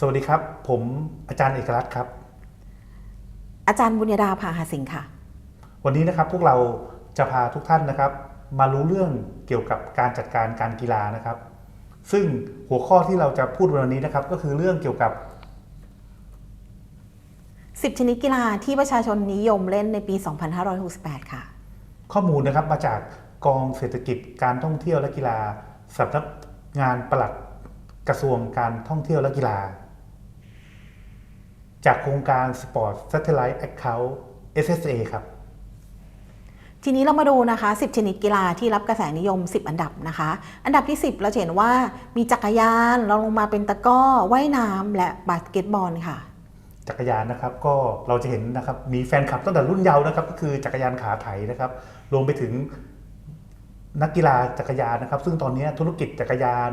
สวัสดีครับ ผมอาจารย์เอกลักษณ์ครับ อาจารย์บุญญาดาภาหาสิงห์ค่ะ วันนี้นะครับพวกเราจะพาทุกท่านนะครับ มารู้เรื่องเกี่ยวกับการจัดการการกีฬานะครับ ซึ่งหัวข้อที่เราจะพูดวันนี้นะครับ ก็คือเรื่องเกี่ยวกับ 10 ชนิดกีฬาที่ประชาชนนิยมเล่นในปี 2568 ค่ะ ข้อมูลนะครับมาจากกองเศรษฐกิจการท่องเที่ยวและกีฬาสำนักงานปลัดกระทรวงการท่องเที่ยวและกีฬา จากโครงการ Sport Satellite Account SSA ครับ ทีนี้เรามาดูนะคะ 10 ชนิดกีฬาที่รับกระแสนิยม 10 อันดับนะคะ อันดับที่ 10 เราจะเห็นว่ามีจักรยานรองลงมาเป็นตะกร้อว่ายน้ำและบาสเกตบอลค่ะ จักรยานนะครับก็เราจะเห็นนะครับมีแฟนคลับตั้งแต่รุ่นเยาว์นะครับ ก็คือจักรยานขาไถนะครับรวมไปถึงนักกีฬาจักรยานนะครับ ซึ่งตอนนี้ธุรกิจจักรยาน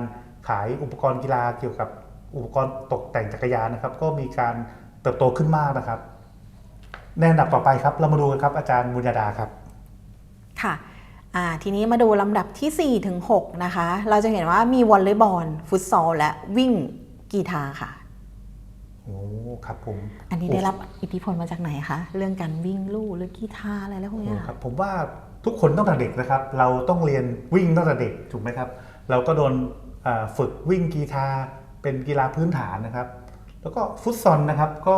ขายอุปกรณ์กีฬาเกี่ยวกับอุปกรณ์ตกแต่งจักรยานนะครับ ก็มีการ เติบโตขึ้นมากนะครับ ในอันดับต่อไปครับ เรามาดูกันครับอาจารย์บุญญาดาครับ ค่ะอ่าทีนี้มาดูลำดับที่4ถึง6นะคะ เราจะเห็นว่ามีวอลเลย์บอล ฟุตซอล และวิ่งกีฬาค่ะโอ้ครับผม อันนี้ได้รับอิทธิพลมาจากไหนคะ เรื่องการวิ่งลู่หรือกีฬาอะไรแล้วพวกโอ้เนี้ยคค่ะรับ ผมว่าทุกคนตั้งแต่เด็กนะครับ เราต้องเรียนวิ่งตั้งแต่เด็กถูกไหมครับ เราก็โดนอ่าฝึกวิ่งกีฬาเป็นกีฬาพื้นฐานนะครับ แล้วก็ฟุตซอลนะครับก็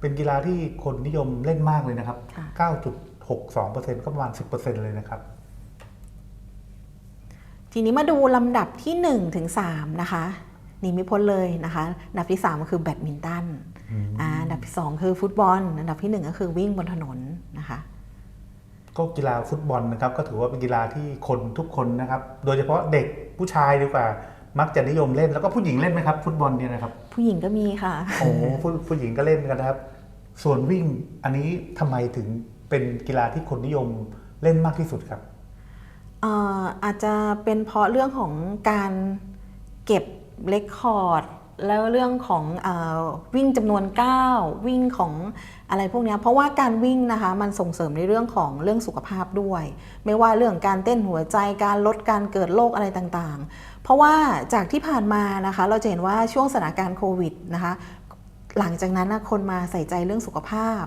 เป็นกีฬาที่คนนิยมเล่นมากเลยนะครับ ค่ะ 9.62%ก็ประมาณ 10%เลยนะครับ ทีนี้มาดูลำดับที่ 1 ถึง 3 นะคะหนี่ไม่พ้นเลยนะคะอันดับที่ 3 ก็คือแบดมินตันอ่าอันดับที่ 2 คือฟุตบอล อันดับที่ 1 ก็คือวิ่งบนถนนนะคะ ก็กีฬาฟุตบอลนะครับ ก็ถือว่าเป็นกีฬาที่คนทุกคนนะครับ โดยเฉพาะเด็กผู้ชายดีกว่า มักจะนิยมเล่นแล้วก็ผู้หญิงเล่นไหมครับ ฟุตบอลเนี่ยนะครับ ผู้หญิงก็มีค่ะ โอ้ผู้ผู้หญิงก็เล่นกันนะครับ ส่วนวิ่งอันนี้ทำไมถึงเป็นกีฬาที่คนนิยมเล่นมากที่สุดครับเอ่ออาจจะเป็นเพราะเรื่องของการเก็บเลคคอร์ด แล้วเรื่องของอวิ่งจำนวนก้าววิ่งของอะไรพวกนี้เพราะว่าการวิ่งนะคะมันส่งเสริมในเรื่องของเรื่องสุขภาพด้วย ไม่ว่าเรื่องการเต้นหัวใจการลดการเกิดโรคอะไรต่างๆ เพราะว่าจากที่ผ่านมานะคะเราจะเห็นว่าช่วงสถานการณ์โควิดนะคะหลังจากนั้นนะคนมาใส่ใจเรื่องสุขภาพ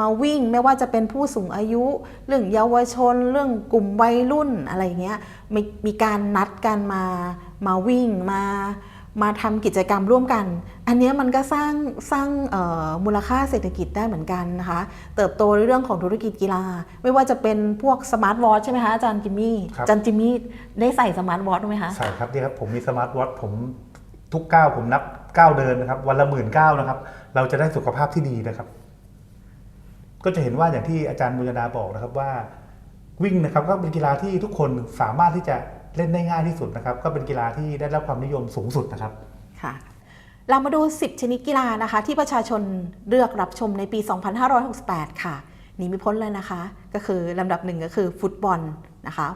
มาวิ่งไม่ว่าจะเป็นผู้สูงอายุ เรื่องเยาวชน เรื่องกลุ่มวัยรุ่นอะไรเงี้ยมมีการนัดกันมามาวิ่งมา มาทำกิจกรรมร่วมกัน อันเนี้ยมันก็สร้างสร้างเอ่อมูลค่าเศรษฐกิจได้เหมือนกันนะคะ เติบโตในเรื่องของธุรกิจกีฬา ไม่ว่าจะเป็นพวกสมาร์ทวอทใช่ไหมคะอาจารย์จิมมี่ครับอาจารย์จิมมี่ได้ใส่สมาร์ทวอทไหมคะใช่ครับนี่ครับผมมีสมาร์ทวอทผมทุกก้าวผมนับก้าวเดินนะครับ วันละหมื่นก้าวนะครับ เราจะได้สุขภาพที่ดีนะครับ ก็จะเห็นว่าอย่างที่อาจารย์บุญญาดาบอกนะครับว่าวิ่งนะครับก็เป็นกีฬาที่ทุกคนสามารถที่จะ เล่นได้ง่ายที่สุดนะครับ ก็เป็นกีฬาที่ได้รับความนิยมสูงสุดนะครับค่ะ เรามาดู 10 ชนิดกีฬานะคะ ที่ประชาชนเลือกรับชมในปี 2568 ค่ะหนี่ไม่พ้นเลยนะคะ ก็คือลำดับหนึ่งก็คือฟุตบอลนะคะ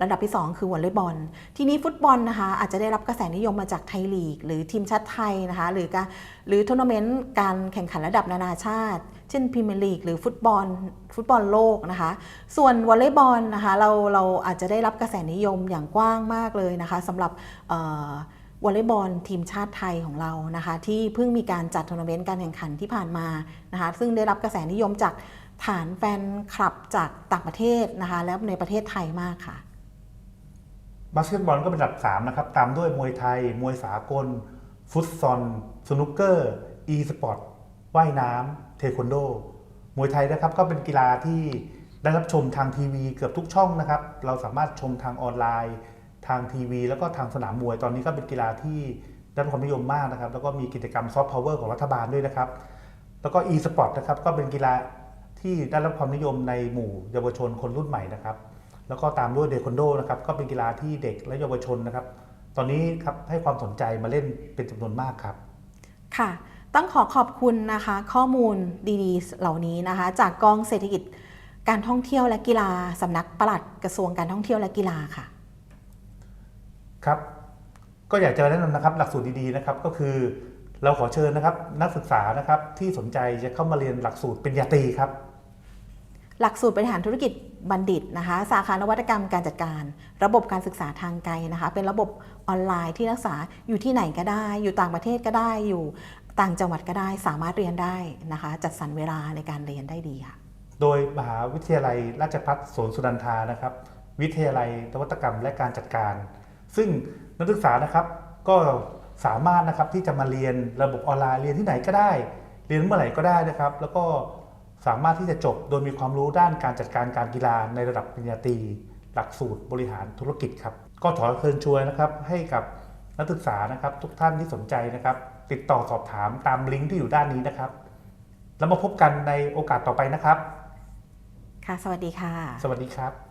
ลำดับที่ 2 คือวอลเลย์บอล ทีนี้ฟุตบอลนะคะ อาจจะได้รับกระแสนิยมมาจากไทยลีก หรือทีมชาติไทยนะคะ หรือการหรือทัวร์นาเมนต์การแข่งขันระดับนานาชาติ เช่นพรีเมียร์ลีกหรือฟุตบอลฟุตบอลโลกนะคะ ส่วนวอลเลย์บอลนะคะเราเราอาจจะได้รับกระแสนิยมอย่างกว้างมากเลยนะคะสำหรับวอลเลย์บอลทีมชาติไทยของเรานะคะ ที่เพิ่งมีการจัดทัวร์นาเมนต์การแข่งขันที่ผ่านมานะคะ ซึ่งได้รับกระแสนิยมจากฐานแฟนคลับจากต่างประเทศนะคะ และในประเทศไทยมากค่ะ บาสเกตบอลก็เป็นอันดับ3นะครับ ตามด้วยมวยไทย มวยสากล ฟุตซอลสนุกเกอร์ อีสปอร์ต ว่ายน้ำ เทควันโด มวยไทยนะครับก็เป็นกีฬาที่ได้รับชมทางทีวีเกือบทุกช่องนะครับ เราสามารถชมทางออนไลน์ ทางทีวี แล้วก็ทางสนามมวย ตอนนี้ก็เป็นกีฬาที่ได้รับความนิยมมากนะครับ แล้วก็มีกิจกรรมซอฟต์พาวเวอร์ของรัฐบาลด้วยนะครับ แล้วก็ e สปอร์ตนะครับก็เป็นกีฬาที่ได้รับความนิยมในหมู่เยาวชนคนรุ่นใหม่นะครับ แล้วก็ตามด้วยเดคอนโดนะครับก็เป็นกีฬาที่เด็กและเยาวชนนะครับ ตอนนี้ครับให้ความสนใจมาเล่นเป็นจำนวนมากครับ ค่ะ ต้องขอขอบคุณนะคะ ข้อมูลดีๆ เหล่านี้นะคะ จากกองเศรษฐกิจการท่องเที่ยวและกีฬาสำนักปลัดกระทรวงการท่องเที่ยวและกีฬาค่ะ ครับ ก็อยากจะแนะนำนะครับ หลักสูตรดีๆนะครับก็คือเราขอเชิญนะครับ นักศึกษานะครับที่สนใจจะเข้ามาเรียนหลักสูตรปริญญาตรีครับ หลักสูตรบริหารธุรกิจบัณฑิตนะคะ สาขานวัตกรรมการจัดการ ระบบการศึกษาทางไกลนะคะ เป็นระบบออนไลน์ที่นักศึกษาอยู่ที่ไหนก็ได้ อยู่ต่างประเทศก็ได้อยู่ต่างจังหวัดก็ได้สามารถเรียนได้นะคะ จัดสรรเวลาในการเรียนได้ดีค่ะ โดยมหาวิทยาลัยราชภัฏสวนสุนันทานะครับ วิทยาลัยนวัตกรรมและการจัดการ ซึ่งนักศึกษานะครับก็สามารถนะครับที่จะมาเรียนระบบออนไลน์เรียนที่ไหนก็ได้ เรียนเมื่อไหร่ก็ได้นะครับ แล้วก็ สามารถที่จะจบโดยมีความรู้ด้านการจัดการการกีฬาในระดับปริญญาตรี หลักสูตรบริหารธุรกิจครับ ก็ขอเชิญชวนนะครับให้กับนักศึกษานะครับ ทุกท่านที่สนใจนะครับ ติดต่อสอบถามตามลิงก์ที่อยู่ด้านนี้นะครับ แล้วมาพบกันในโอกาสต่อไปนะครับ ค่ะ สวัสดีค่ะ สวัสดีครับ